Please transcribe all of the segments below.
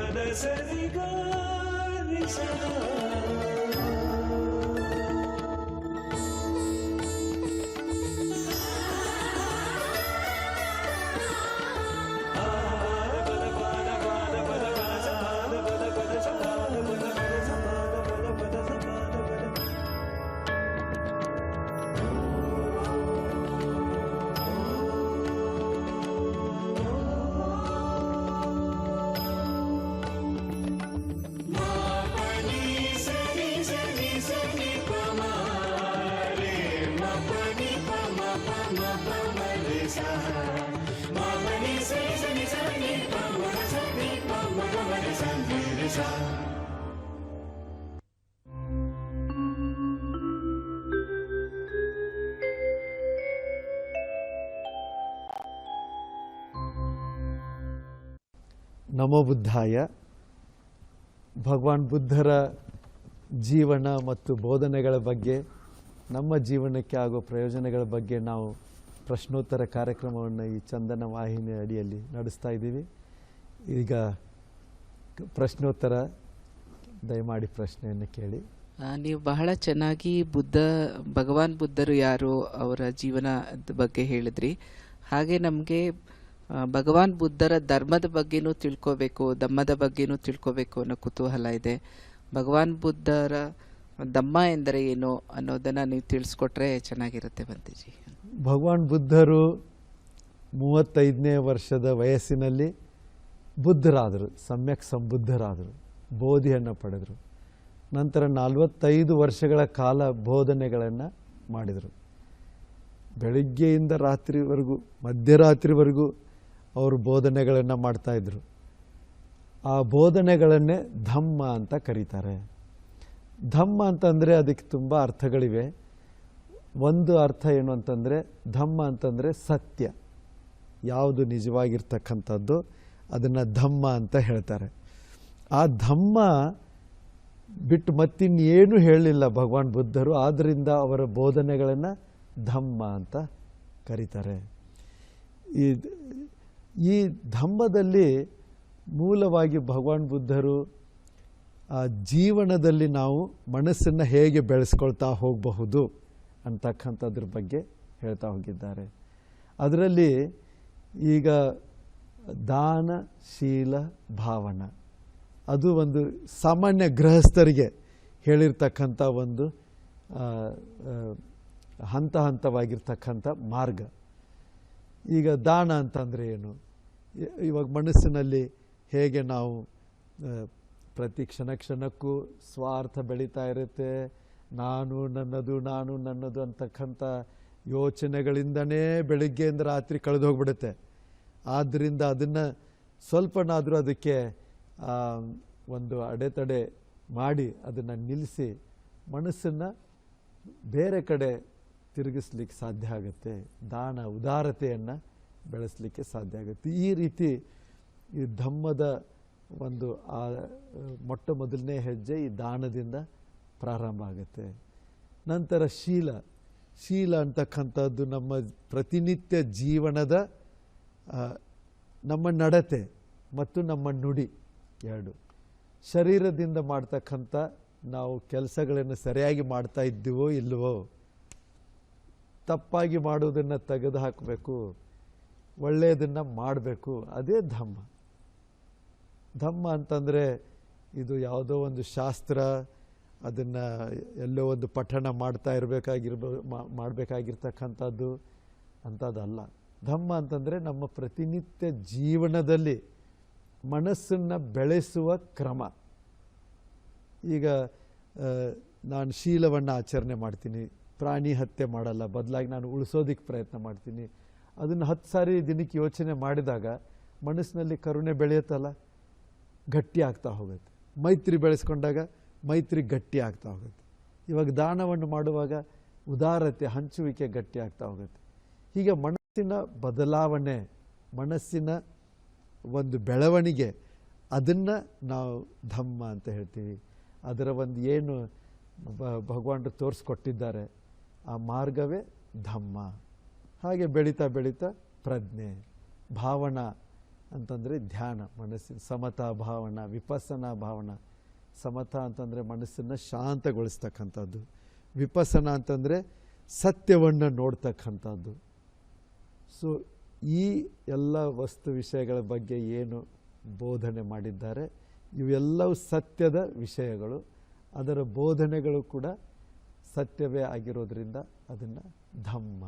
పద సరిగా నిశా ನಮೋ ಬುದ್ಧಾಯ. ಭಗವಾನ್ ಬುದ್ಧರ ಜೀವನ ಮತ್ತು ಬೋಧನೆಗಳ ಬಗ್ಗೆ, ನಮ್ಮ ಜೀವನಕ್ಕೆ ಆಗೋ ಪ್ರಯೋಜನಗಳ ಬಗ್ಗೆ ನಾವು ಪ್ರಶ್ನೋತ್ತರ ಕಾರ್ಯಕ್ರಮವನ್ನು ಈ ಚಂದನ ವಾಹಿನಿ ಅಡಿಯಲ್ಲಿ ನಡೆಸ್ತಾ ಇದ್ದೀವಿ. ಈಗ ಪ್ರಶ್ನೋತ್ತರ, ದಯಮಾಡಿ ಪ್ರಶ್ನೆಯನ್ನು ಕೇಳಿ. ನೀವು ಬಹಳ ಚೆನ್ನಾಗಿ ಬುದ್ಧ, ಭಗವಾನ್ ಬುದ್ಧರು ಯಾರು ಅವರ ಜೀವನದ ಬಗ್ಗೆ ಹೇಳಿದ್ರಿ. ಹಾಗೆ ನಮಗೆ ಭಗವಾನ್ ಬುದ್ಧರ ಧರ್ಮದ ಬಗ್ಗೆನೂ ತಿಳ್ಕೋಬೇಕು, ಧಮ್ಮದ ಬಗ್ಗೆನೂ ತಿಳ್ಕೋಬೇಕು ಅನ್ನೋ ಕುತೂಹಲ ಇದೆ. ಭಗವಾನ್ ಬುದ್ಧರ ಧಮ್ಮ ಎಂದರೆ ಏನು ಅನ್ನೋದನ್ನು ನೀವು ತಿಳಿಸ್ಕೊಟ್ರೆ ಚೆನ್ನಾಗಿರುತ್ತೆ ಬಂತೀಜಿ. ಭಗವಾನ್ ಬುದ್ಧರು ಮೂವತ್ತೈದನೇ ವರ್ಷದ ವಯಸ್ಸಿನಲ್ಲಿ ಬುದ್ಧರಾದರು, ಸಮ್ಯಕ್ ಸಂಬುದ್ಧರಾದರು, ಬೋಧಿಯನ್ನು ಪಡೆದರು. ನಂತರ ನಲವತ್ತೈದು ವರ್ಷಗಳ ಕಾಲ ಬೋಧನೆಗಳನ್ನು ಮಾಡಿದರು. ಬೆಳಗ್ಗೆಯಿಂದ ರಾತ್ರಿವರೆಗೂ, ಮಧ್ಯರಾತ್ರಿವರೆಗೂ ಅವರು ಬೋಧನೆಗಳನ್ನು ಮಾಡ್ತಾಯಿದ್ರು ಆ ಬೋಧನೆಗಳನ್ನೇ ಧಮ್ಮ ಅಂತ ಕರೀತಾರೆ. ಧಮ್ಮ ಅಂತಂದರೆ ಅದಕ್ಕೆ ತುಂಬ ಅರ್ಥಗಳಿವೆ. ಒಂದು ಅರ್ಥ ಏನು ಅಂತಂದರೆ ಧಮ್ಮ ಅಂತಂದರೆ ಸತ್ಯ. ಯಾವುದು ನಿಜವಾಗಿರ್ತಕ್ಕಂಥದ್ದು ಅದನ್ನು ಧಮ್ಮ ಅಂತ ಹೇಳ್ತಾರೆ. ಆ ಧಮ್ಮ ಬಿಟ್ಟು ಮತ್ತಿನ್ನೇನು ಹೇಳಲಿಲ್ಲ ಭಗವಾನ್ ಬುದ್ಧರು ಆದ್ದರಿಂದ ಅವರ ಬೋಧನೆಗಳನ್ನು ಧಮ್ಮ ಅಂತ ಕರೀತಾರೆ. ಈ ಈ ಧಮ್ಮದಲ್ಲಿ ಮೂಲವಾಗಿ ಭಗವಾನ್ ಬುದ್ಧರು ಆ ಜೀವನದಲ್ಲಿ ನಾವು ಮನಸ್ಸನ್ನು ಹೇಗೆ ಬೆಳೆಸ್ಕೊಳ್ತಾ ಹೋಗಬಹುದು ಅಂತಕ್ಕಂಥದ್ರ ಬಗ್ಗೆ ಹೇಳ್ತಾ ಹೋಗಿದ್ದಾರೆ. ಅದರಲ್ಲಿ ಈಗ ದಾನ, ಶೀಲ, ಭಾವನ ಅದು ಒಂದು ಸಾಮಾನ್ಯ ಗೃಹಸ್ಥರಿಗೆ ಹೇಳಿರ್ತಕ್ಕಂಥ ಒಂದು ಹಂತ ಹಂತವಾಗಿರ್ತಕ್ಕಂಥ ಮಾರ್ಗ. ಈಗ ದಾನ ಅಂತಂದರೆ ಏನು? ಇವಾಗ ಮನಸ್ಸಿನಲ್ಲಿ ಹೇಗೆ ನಾವು ಪ್ರತಿ ಕ್ಷಣ ಕ್ಷಣಕ್ಕೂ ಸ್ವಾರ್ಥ ಬೆಳೀತಾ ಇರುತ್ತೆ, ನಾನು ನನ್ನದು ನಾನು ನನ್ನದು ಅಂತಕ್ಕಂಥ ಯೋಚನೆಗಳಿಂದನೇ ಬೆಳಿಗ್ಗೆಯಿಂದ ರಾತ್ರಿ ಕಳೆದು ಹೋಗ್ಬಿಡುತ್ತೆ. ಆದ್ದರಿಂದ ಅದನ್ನು ಸ್ವಲ್ಪನಾದರೂ ಅದಕ್ಕೆ ಒಂದು ಅಡೆತಡೆ ಮಾಡಿ ಅದನ್ನು ನಿಲ್ಲಿಸಿ ಮನಸ್ಸನ್ನು ಬೇರೆ ಕಡೆ ತಿರುಗಿಸ್ಲಿಕ್ಕೆ ಸಾಧ್ಯ ಆಗುತ್ತೆ. ದಾನ, ಉದಾರತೆಯನ್ನು ಬೆಳೆಸಲಿಕ್ಕೆ ಸಾಧ್ಯ ಆಗುತ್ತೆ. ಈ ರೀತಿ ಈ ಧಮ್ಮದ ಒಂದು ಆ ಮೊಟ್ಟ ಮೊದಲನೇ ಹೆಜ್ಜೆ ಈ ದಾನದಿಂದ ಪ್ರಾರಂಭ ಆಗುತ್ತೆ. ನಂತರ ಶೀಲ. ಶೀಲ ಅಂತಕ್ಕಂಥದ್ದು ನಮ್ಮ ಪ್ರತಿನಿತ್ಯ ಜೀವನದ ನಮ್ಮ ನಡತೆ ಮತ್ತು ನಮ್ಮ ನುಡಿ ಎರಡು. ಶರೀರದಿಂದ ಮಾಡ್ತಕ್ಕಂಥ ನಾವು ಕೆಲಸಗಳನ್ನು ಸರಿಯಾಗಿ ಮಾಡ್ತಾ ಇದ್ದೀವೋ ಇಲ್ಲವೋ ತಪ್ಪಾಗಿ ಮಾಡುವುದನ್ನು ತೆಗೆದು ಹಾಕಬೇಕು ಒಳ್ಳೆಯದನ್ನು ಮಾಡಬೇಕು. ಅದೇ ಧಮ್ಮ. ಧಮ್ಮ ಅಂತಂದರೆ ಇದು ಯಾವುದೋ ಒಂದು ಶಾಸ್ತ್ರ, ಅದನ್ನು ಎಲ್ಲೋ ಒಂದು ಪಠಣ ಮಾಡ್ತಾ ಇರಬೇಕಾಗಿರ್ಬ ಮಾಡಬೇಕಾಗಿರ್ತಕ್ಕಂಥದ್ದು ಅಂಥದ್ದಲ್ಲ ಧಮ್ಮ ಅಂತಂದರೆ ನಮ್ಮ ಪ್ರತಿನಿತ್ಯ ಜೀವನದಲ್ಲಿ ಮನಸ್ಸನ್ನು ಬೆಳೆಸುವ ಕ್ರಮ. ಈಗ ನಾನು ಶೀಲವನ್ನು ಆಚರಣೆ ಮಾಡ್ತೀನಿ. ಪ್ರಾಣಿ ಹತ್ಯೆ ಮಾಡಲ್ಲ. ಬದಲಾಗಿ ನಾನು ಉಳಿಸೋದಕ್ಕೆ ಪ್ರಯತ್ನ ಮಾಡ್ತೀನಿ. ಅದನ್ನು ಹತ್ತು ಸಾರಿ ದಿನಕ್ಕೆ ಯೋಚನೆ ಮಾಡಿದಾಗ ಮನಸ್ಸಿನಲ್ಲಿ ಕರುಣೆ ಬೆಳೆಯುತ್ತಲ್ಲ? ಗಟ್ಟಿ ಆಗ್ತಾ ಹೋಗುತ್ತೆ. ಮೈತ್ರಿ ಬೆಳೆಸ್ಕೊಂಡಾಗ ಮೈತ್ರಿ ಗಟ್ಟಿ ಆಗ್ತಾ ಹೋಗುತ್ತೆ. ಇವಾಗ ದಾನವನ್ನು ಮಾಡುವಾಗ ಉದಾರತೆ, ಹಂಚುವಿಕೆ ಗಟ್ಟಿ ಆಗ್ತಾ ಹೋಗುತ್ತೆ. ಹೀಗೆ ಮನಸ್ಸಿನ ಬದಲಾವಣೆ, ಮನಸ್ಸಿನ ಒಂದು ಬೆಳವಣಿಗೆ, ಅದನ್ನು ನಾವು ಧಮ್ಮ ಅಂತ ಹೇಳ್ತೀವಿ. ಅದರ ಒಂದು ಏನು ಭಗವಾನರು ತೋರಿಸ್ಕೊಟ್ಟಿದ್ದಾರೆ. ಆ ಮಾರ್ಗವೇ ಧಮ್ಮ. ಹಾಗೆ ಬೆಳೀತಾ ಬೆಳೀತಾ ಪ್ರಜ್ಞೆ, ಭಾವನ ಅಂತಂದರೆ ಧ್ಯಾನ, ಮನಸ್ಸಿನ ಸಮತಾ ಭಾವನ ವಿಪಸ್ಸನ ಭಾವನ. ಸಮತ ಅಂತಂದರೆ ಮನಸ್ಸನ್ನು ಶಾಂತಗೊಳಿಸ್ತಕ್ಕಂಥದ್ದು. ವಿಪಸನ ಅಂತಂದರೆ ಸತ್ಯವನ್ನು ನೋಡ್ತಕ್ಕಂಥದ್ದು. ಸೊ ಈ ಎಲ್ಲ ವಸ್ತು ವಿಷಯಗಳ ಬಗ್ಗೆ ಏನು ಬೋಧನೆ ಮಾಡಿದ್ದಾರೆ? ಇವೆಲ್ಲವೂ ಸತ್ಯದ ವಿಷಯಗಳು. ಅದರ ಬೋಧನೆಗಳು ಕೂಡ ಸತ್ಯವೇ ಆಗಿರೋದ್ರಿಂದ ಅದನ್ನು ಧಮ್ಮ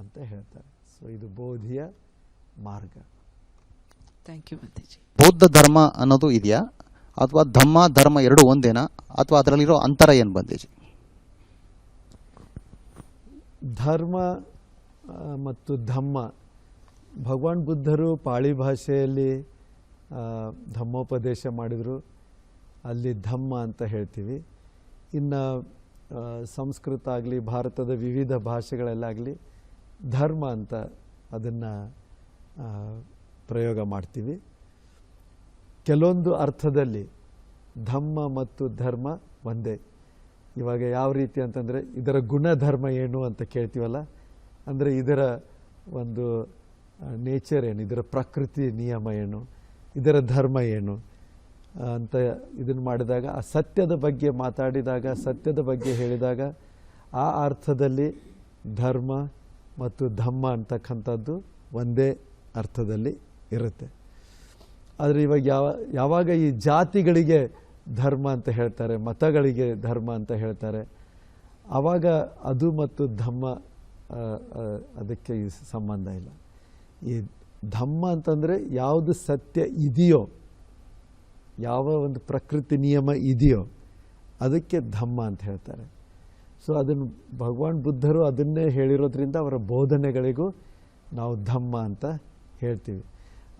ಅಂತ ಹೇಳ್ತಾರೆ. ಸೊ ಇದು ಬೋಧಿಯ ಮಾರ್ಗ. ಥ್ಯಾಂಕ್ ಯು ಮಾತಾಜಿ ಬೌದ್ಧ ಧರ್ಮ ಅನ್ನೋದು ಇದೆಯಾ? ಅಥವಾ ಧಮ್ಮ ಧರ್ಮ ಎರಡು ಒಂದೇನಾ? ಅಥವಾ ಅದರಲ್ಲಿರೋ ಅಂತರ ಏನು ಬಂದೇಜಿ ಧರ್ಮ ಮತ್ತು ಧಮ್ಮ. ಭಗವಾನ್ ಬುದ್ಧರು ಪಾಳಿ ಭಾಷೆಯಲ್ಲಿ ಧಮ್ಮೋಪದೇಶ ಮಾಡಿದರು. ಅಲ್ಲಿ ಧಮ್ಮ ಅಂತ ಹೇಳ್ತೀವಿ. ಇನ್ನು ಸಂಸ್ಕೃತ ಆಗಲಿ, ಭಾರತದ ವಿವಿಧ ಭಾಷೆಗಳಲ್ಲಾಗಲಿ, ಧರ್ಮ ಅಂತ ಅದನ್ನು ಪ್ರಯೋಗ ಮಾಡ್ತೀವಿ. ಕೆಲವೊಂದು ಅರ್ಥದಲ್ಲಿ ಧಮ್ಮ ಮತ್ತು ಧರ್ಮ ಒಂದೇ. ಇವಾಗ ಯಾವ ರೀತಿ ಅಂತಂದರೆ, ಇದರ ಗುಣಧರ್ಮ ಏನು ಅಂತ ಕೇಳ್ತೀವಲ್ಲ, ಅಂದರೆ ಇದರ ಒಂದು ನೇಚರ್ ಏನು, ಇದರ ಪ್ರಕೃತಿ ನಿಯಮ ಏನು, ಇದರ ಧರ್ಮ ಏನು ಅಂತ ಇದನ್ನು ಮಾಡಿದಾಗ, ಆ ಸತ್ಯದ ಬಗ್ಗೆ ಮಾತಾಡಿದಾಗ, ಸತ್ಯದ ಬಗ್ಗೆ ಹೇಳಿದಾಗ, ಆ ಅರ್ಥದಲ್ಲಿ ಧರ್ಮ ಮತ್ತು ಧಮ್ಮ ಅಂತಕ್ಕಂಥದ್ದು ಒಂದೇ ಅರ್ಥದಲ್ಲಿ ಇರುತ್ತೆ. ಆದರೆ ಇವಾಗ ಯಾವ, ಯಾವಾಗ ಈ ಜಾತಿಗಳಿಗೆ ಧರ್ಮ ಅಂತ ಹೇಳ್ತಾರೆ, ಮತಗಳಿಗೆ ಧರ್ಮ ಅಂತ ಹೇಳ್ತಾರೆ ಆವಾಗ ಅದು ಮತ್ತು ಧಮ್ಮ ಅದಕ್ಕೆ ಸಂಬಂಧ ಇಲ್ಲ. ಈ ಧಮ್ಮ ಅಂತಂದರೆ ಯಾವುದು ಸತ್ಯ ಇದೆಯೋ ಯಾವ ಒಂದು ಪ್ರಕೃತಿ ನಿಯಮ ಇದೆಯೋ ಅದಕ್ಕೆ ಧಮ್ಮ ಅಂತ ಹೇಳ್ತಾರೆ. ಸೊ ಅದನ್ನು ಭಗವಾನ್ ಬುದ್ಧರು ಅದನ್ನೇ ಹೇಳಿರೋದ್ರಿಂದ ಅವರ ಬೋಧನೆಗಳಿಗೂ ನಾವು ಧಮ್ಮ ಅಂತ ಹೇಳ್ತೀವಿ.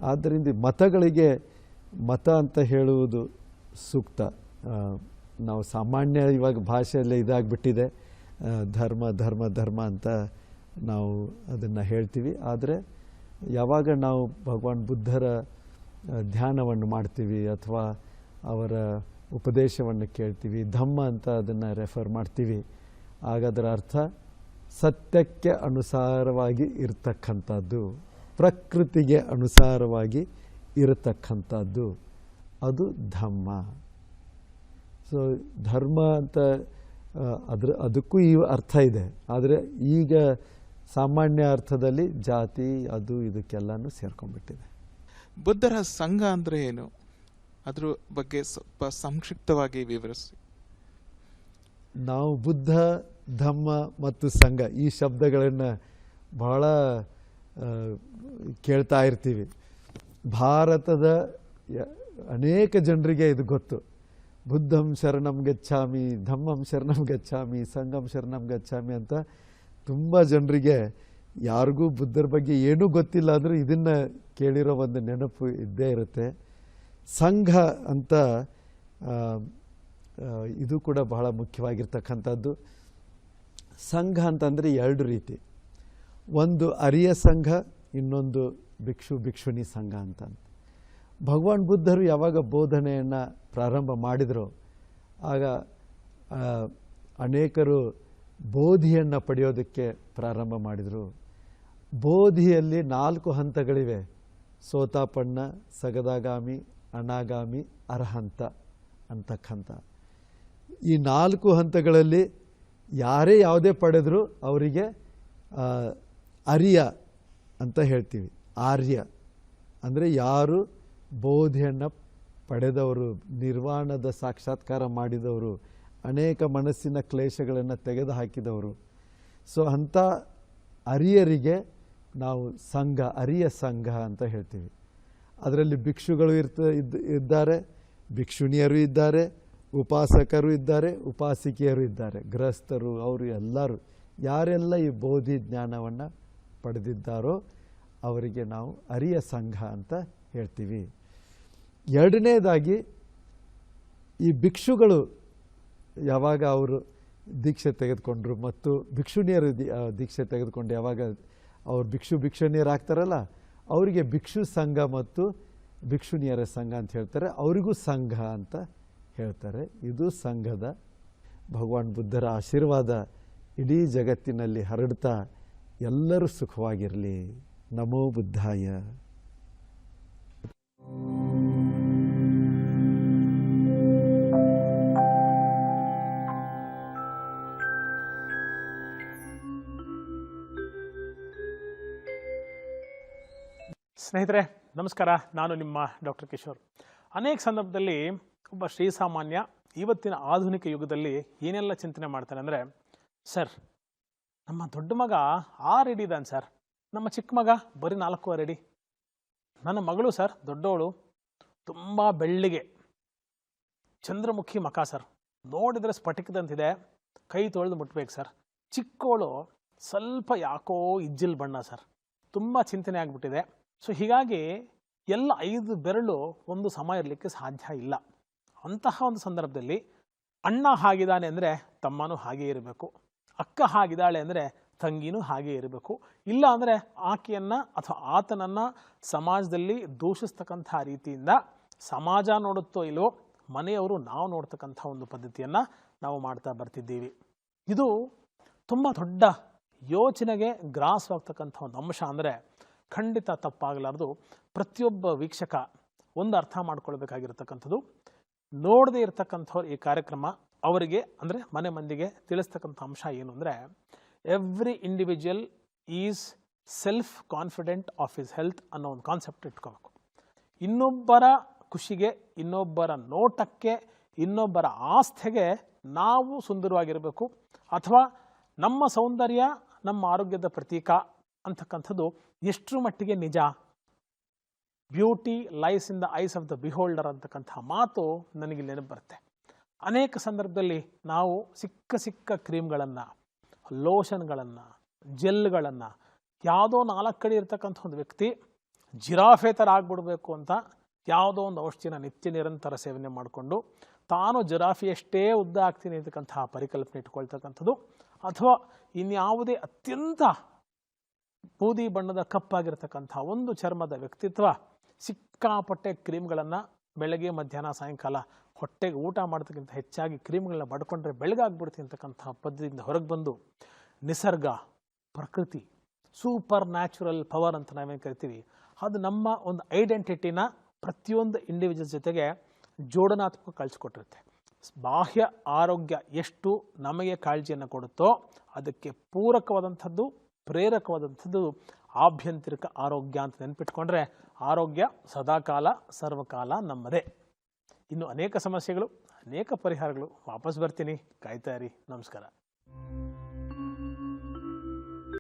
ಆದ್ದರಿಂದ ಮತಗಳಿಗೆ ಮತ ಅಂತ ಹೇಳುವುದು ಸೂಕ್ತ. ನಾವು ಸಾಮಾನ್ಯ ಇವಾಗ ಭಾಷೆಯಲ್ಲೇ ಇದಾಗ್ಬಿಟ್ಟಿದೆ. ಧರ್ಮ ಧರ್ಮ ಧರ್ಮ ಅಂತ ನಾವು ಅದನ್ನು ಹೇಳ್ತೀವಿ. ಆದರೆ ಯಾವಾಗ ನಾವು ಭಗವಾನ್ ಬುದ್ಧರ ಧ್ಯಾನವನ್ನು ಮಾಡ್ತೀವಿ ಅಥವಾ ಅವರ ಉಪದೇಶವನ್ನು ಕೇಳ್ತೀವಿ, ಧಮ್ಮ ಅಂತ ಅದನ್ನು ರೆಫರ್ ಮಾಡ್ತೀವಿ. ಹಾಗಾದ್ರ ಅರ್ಥ ಸತ್ಯಕ್ಕೆ ಅನುಸಾರವಾಗಿ ಇರತಕ್ಕಂಥದ್ದು, ಪ್ರಕೃತಿಗೆ ಅನುಸಾರವಾಗಿ ಇರತಕ್ಕಂಥದ್ದು, ಅದು ಧಮ್ಮ. ಸೊ ಧರ್ಮ ಅಂತ ಅದ್ರ, ಅದಕ್ಕೂ ಈ ಅರ್ಥ ಇದೆ. ಆದರೆ ಈಗ ಸಾಮಾನ್ಯ ಅರ್ಥದಲ್ಲಿ ಜಾತಿ, ಅದು, ಇದಕ್ಕೆಲ್ಲನೂ ಸೇರ್ಕೊಂಡ್ಬಿಟ್ಟಿದೆ. ಬುದ್ಧರ ಸಂಘ ಅಂದರೆ ಏನು? ಅದ್ರ ಬಗ್ಗೆ ಸ್ವಲ್ಪ ಸಂಕ್ಷಿಪ್ತವಾಗಿ ವಿವರಿಸಿ. ನಾವು ಬುದ್ಧ, ಧಮ್ಮ ಮತ್ತು ಸಂಘ ಈ ಶಬ್ದಗಳನ್ನು ಬಹಳ ಕೇಳ್ತಾ ಇರ್ತೀವಿ. ಭಾರತದ ಅನೇಕ ಜನರಿಗೆ ಇದು ಗೊತ್ತು. ಬುದ್ಧಂ ಶರಣಂ ಗಚ್ಚಾಮಿ ಧಮ್ಮಂ ಶರಣಂ ಗಚ್ಚಾಮಿ ಸಂಘಂ ಶರಣಂ ಗಚ್ಚಾಮಿ ಅಂತ ತುಂಬ ಜನರಿಗೆ ಯಾರಿಗೂ ಬುದ್ಧರ ಬಗ್ಗೆ ಏನೂ ಗೊತ್ತಿಲ್ಲ ಅಂದರೂ ಇದನ್ನು ಕೇಳಿರೋ ಒಂದು ನೆನಪು ಇದ್ದೇ ಇರುತ್ತೆ. ಸಂಘ ಅಂತ ಇದು ಕೂಡ ಬಹಳ ಮುಖ್ಯವಾಗಿರ್ತಕ್ಕಂಥದ್ದು. ಸಂಘ ಅಂತಂದರೆ ಎರಡು ರೀತಿ. ಒಂದು ಅರಿಯ ಸಂಘ, ಇನ್ನೊಂದು ಭಿಕ್ಷು ಭಿಕ್ಷುಣಿ ಸಂಘ ಅಂತ ಭಗವಾನ್ ಬುದ್ಧರು ಯಾವಾಗ ಬೋಧನೆಯನ್ನು ಪ್ರಾರಂಭ ಮಾಡಿದರು, ಆಗ ಅನೇಕರು ಬೋಧಿಯನ್ನು ಪಡೆಯೋದಕ್ಕೆ ಪ್ರಾರಂಭ ಮಾಡಿದರು. ಬೋಧಿಯಲ್ಲಿ ನಾಲ್ಕು ಹಂತಗಳಿವೆ. ಸೋತಾಪಣ್ಣ, ಸಗದಾಗಾಮಿ ಅನಾಗಾಮಿ ಅರ್ಹಂತ ಅಂತಕ್ಕಂಥ. ಈ ನಾಲ್ಕು ಹಂತಗಳಲ್ಲಿ ಯಾರೇ ಯಾವುದೇ ಪಡೆದರೂ ಅವರಿಗೆ ಅರಿಯ ಅಂತ ಹೇಳ್ತೀವಿ. ಆರ್ಯ. ಅಂದರೆ ಯಾರು ಬೋಧಿಯನ್ನು ಪಡೆದವರು, ನಿರ್ವಾಣದ ಸಾಕ್ಷಾತ್ಕಾರ ಮಾಡಿದವರು, ಅನೇಕ ಮನಸ್ಸಿನ ಕ್ಲೇಶಗಳನ್ನು ತೆಗೆದು ಹಾಕಿದವರು ಸೊ, ಅಂಥ ಅರಿಯರಿಗೆ ನಾವು ಸಂಘ, ಅರಿಯ ಸಂಘ ಅಂತ ಹೇಳ್ತೀವಿ. ಅದರಲ್ಲಿ ಭಿಕ್ಷುಗಳು ಇರ್ತ ಇದ್ದ ಇದ್ದಾರೆ, ಭಿಕ್ಷುಣಿಯರು ಇದ್ದಾರೆ, ಉಪಾಸಕರು ಇದ್ದಾರೆ, ಉಪಾಸಿಕೆಯರು ಇದ್ದಾರೆ. ಗೃಹಸ್ಥರು, ಅವರು ಎಲ್ಲರೂ, ಯಾರೆಲ್ಲ ಈ ಬೋಧಿ ಜ್ಞಾನವನ್ನು ಪಡೆದಿದ್ದಾರೋ ಅವರಿಗೆ ನಾವು ಅರಿಯ ಸಂಘ ಅಂತ ಹೇಳ್ತೀವಿ. ಎರಡನೇದಾಗಿ, ಈ ಭಿಕ್ಷುಗಳು ಯಾವಾಗ ಅವರು ದೀಕ್ಷೆ ತೆಗೆದುಕೊಂಡ್ರು ಮತ್ತು ಭಿಕ್ಷುಣಿಯರು ದೀಕ್ಷೆ ತೆಗೆದುಕೊಂಡು ಯಾವಾಗ ಅವ್ರು ಭಿಕ್ಷು ಭಿಕ್ಷುಣಿಯರಾಗ್ತಾರಲ್ಲ ಅವರಿಗೆ ಭಿಕ್ಷು ಸಂಘ ಮತ್ತು ಭಿಕ್ಷುಣಿಯರ ಸಂಘ ಅಂತ ಹೇಳ್ತಾರೆ. ಅವರಿಗೂ ಸಂಘ ಅಂತ ಹೇಳ್ತಾರೆ. ಇದು ಸಂಘದ ಭಗವಾನ್ ಬುದ್ಧರ ಆಶೀರ್ವಾದ. ಇಡೀ ಜಗತ್ತಿನಲ್ಲಿ ಹರಡ್ತಾ ಎಲ್ಲರೂ ಸುಖವಾಗಿರಲಿ. ನಮೋ ಬುದ್ಧಾಯ. ಸ್ನೇಹಿತರೆ, ನಮಸ್ಕಾರ. ನಾನು ನಿಮ್ಮ ಡಾಕ್ಟರ್ ಕಿಶೋರ್. ಅನೇಕ ಸಂದರ್ಭದಲ್ಲಿ ಒಬ್ಬ ಶ್ರೀಸಾಮಾನ್ಯ ಇವತ್ತಿನ ಆಧುನಿಕ ಯುಗದಲ್ಲಿ ಏನೆಲ್ಲ ಚಿಂತನೆ ಮಾಡ್ತಾನೆ ಅಂದರೆ, ಸರ್, ನಮ್ಮ ದೊಡ್ಡ ಮಗ ಆರು ಅಡಿ ಇದ್ದಾನೆ ಸರ್. ನಮ್ಮ ಚಿಕ್ಕ ಮಗ ಬರೀ ನಾಲ್ಕೂವರೆ ಅಡಿ ನನ್ನ ಮಗಳು ಸರ್ ದೊಡ್ಡವಳು, ತುಂಬ ಬೆಳ್ಳಿಗೆ, ಚಂದ್ರಮುಖಿ ಮಖ ಸರ್. ನೋಡಿದರೆ ಸ್ಫಟಿಕದಂತಿದೆ, ಕೈ ತೊಳೆದು ಮುಟ್ಬೇಕು ಸರ್. ಚಿಕ್ಕವಳು ಸ್ವಲ್ಪ ಯಾಕೋ ಇಜ್ಜಿಲ್ ಬಣ್ಣ ಸರ್. ತುಂಬ ಚಿಂತನೆ ಆಗಿಬಿಟ್ಟಿದೆ. ಸೊ ಹೀಗಾಗಿ ಎಲ್ಲ ಐದು ಬೆರಳು ಒಂದು ಸಮ ಇರಲಿಕ್ಕೆ ಸಾಧ್ಯ ಇಲ್ಲ. ಅಂತಹ ಒಂದು ಸಂದರ್ಭದಲ್ಲಿ ಅಣ್ಣ ಹಾಗಿದ್ದಾನೆ ಅಂದರೆ ತಮ್ಮನೂ ಹಾಗೇ ಇರಬೇಕು. ಅಕ್ಕ ಹಾಗಿದ್ದಾಳೆ ಅಂದರೆ ತಂಗಿನೂ ಹಾಗೇ ಇರಬೇಕು. ಇಲ್ಲ ಅಂದರೆ ಆಕೆಯನ್ನು ಅಥವಾ ಆತನನ್ನು ಸಮಾಜದಲ್ಲಿ ದೂಷಿಸ್ತಕ್ಕಂಥ ರೀತಿಯಿಂದ ಸಮಾಜ ನೋಡುತ್ತೋ ಇಲ್ಲೋ ಮನೆಯವರು ನಾವು ನೋಡ್ತಕ್ಕಂಥ ಒಂದು ಪದ್ಧತಿಯನ್ನು ನಾವು ಮಾಡ್ತಾ ಬರ್ತಿದ್ದೀವಿ. ಇದು ತುಂಬ ದೊಡ್ಡ ಯೋಚನೆಗೆ ಗ್ರಾಸವಾಗ್ತಕ್ಕಂಥ ಒಂದು ಅಂಶ ಅಂದರೆ ಖಂಡಿತ ತಪ್ಪಾಗಲಾರ್ದು. ಪ್ರತಿಯೊಬ್ಬ ವೀಕ್ಷಕ ಒಂದು ಅರ್ಥ ಮಾಡ್ಕೊಳ್ಬೇಕಾಗಿರ್ತಕ್ಕಂಥದ್ದು. ನೋಡದೇ ಇರತಕ್ಕಂಥವ್ರು ಈ ಕಾರ್ಯಕ್ರಮ ಅವರಿಗೆ ಅಂದರೆ ಮನೆ ಮಂದಿಗೆ ತಿಳಿಸ್ತಕ್ಕಂಥ ಅಂಶ ಏನು ಅಂದರೆ every individual is self confident of his health ಅನ್ನೋ ಒಂದು ಕಾನ್ಸೆಪ್ಟ್ ಇಟ್ಕೋಬೇಕು. ಇನ್ನೊಬ್ಬರ ಖುಷಿಗೆ, ಇನ್ನೊಬ್ಬರ ನೋಟಕ್ಕೆ, ಇನ್ನೊಬ್ಬರ ಆಸ್ಥೆಗೆ ನಾವು ಸುಂದರವಾಗಿರಬೇಕು. ಅಥವಾ ನಮ್ಮ ಸೌಂದರ್ಯ, ನಮ್ಮ ಆರೋಗ್ಯದ ಪ್ರತೀಕ ಅಂತಕ್ಕಂಥದ್ದು ಎಷ್ಟರ ಮಟ್ಟಿಗೆ ನಿಜ? Beauty lies in the eyes of the beholder ಅಂತಕ್ಕಂಥ ಮಾತು ನನಗೆ ನೆನಪು ಬರುತ್ತೆ. ಅನೇಕ ಸಂದರ್ಭದಲ್ಲಿ ನಾವು ಸಿಕ್ಕ ಸಿಕ್ಕ ಕ್ರೀಮ್ಗಳನ್ನು, ಲೋಷನ್ಗಳನ್ನು, ಜೆಲ್ಗಳನ್ನು, ಯಾವುದೋ ನಾಲ್ಕು ಕಡೆ ಇರ್ತಕ್ಕಂಥ ಒಂದು ವ್ಯಕ್ತಿ ಜಿರಾಫೆ ಥರ ಆಗ್ಬಿಡ್ಬೇಕು ಅಂತ ಯಾವುದೋ ಒಂದು ಔಷಧಿನ ನಿತ್ಯ ನಿರಂತರ ಸೇವನೆ ಮಾಡಿಕೊಂಡು ತಾನು ಜಿರಾಫಿಯಷ್ಟೇ ಉದ್ದ ಆಗ್ತೀನಿ ಅಂತಕ್ಕಂತಹ ಪರಿಕಲ್ಪನೆ ಇಟ್ಕೊಳ್ತಕ್ಕಂಥದ್ದು ಅಥವಾ ಇನ್ಯಾವುದೇ ಅತ್ಯಂತ ಬೂದಿ ಬಣ್ಣದ ಕಪ್ಪಾಗಿರ್ತಕ್ಕಂಥ ಒಂದು ಚರ್ಮದ ವ್ಯಕ್ತಿತ್ವ ಸಿಕ್ಕಾಪಟ್ಟೆ ಕ್ರೀಮ್ಗಳನ್ನು ಬೆಳಗ್ಗೆ, ಮಧ್ಯಾಹ್ನ, ಸಾಯಂಕಾಲ ಹೊಟ್ಟೆಗೆ ಊಟ ಮಾಡೋದಕ್ಕಿಂತ ಹೆಚ್ಚಾಗಿ ಕ್ರೀಮ್ಗಳನ್ನ ಬಡ್ಕೊಂಡ್ರೆ ಬೆಳಗಾಗ್ಬಿಡ್ತೀನಿ ಅಂತಕ್ಕಂಥ ಪದ್ಧತಿಯಿಂದ ಹೊರಗೆ ಬಂದು ನಿಸರ್ಗ, ಪ್ರಕೃತಿ, ಸೂಪರ್ ನ್ಯಾಚುರಲ್ ಪವರ್ ಅಂತ ನಾವೇನು ಕರಿತೀವಿ, ಅದು ನಮ್ಮ ಒಂದು ಐಡೆಂಟಿಟಿನ ಪ್ರತಿಯೊಂದು ಇಂಡಿವಿಜುವಲ್ ಜೊತೆಗೆ ಜೋಡನಾತ್ಮಕ ಕಳಿಸ್ಕೊಟ್ಟಿರುತ್ತೆ. ಬಾಹ್ಯ ಆರೋಗ್ಯ ಎಷ್ಟು ನಮಗೆ ಕಾಳಜಿಯನ್ನು ಕೊಡುತ್ತೋ ಅದಕ್ಕೆ ಪೂರಕವಾದಂಥದ್ದು ಪ್ರೇರಕವಾದಂಥದ್ದು ಆಭ್ಯಂತರಿಕ ಆರೋಗ್ಯ ಅಂತ ನೆನ್ಪಿಟ್ಕೊಂಡ್ರೆ ಆರೋಗ್ಯ ಸದಾಕಾಲ, ಸರ್ವಕಾಲ ನಮ್ಮದೇ. ಇನ್ನು ಅನೇಕ ಸಮಸ್ಯೆಗಳು, ಅನೇಕ ಪರಿಹಾರಗಳು ವಾಪಸ್ ಬರ್ತೀನಿ. ಕಾಯ್ತಾ ನಮಸ್ಕಾರ.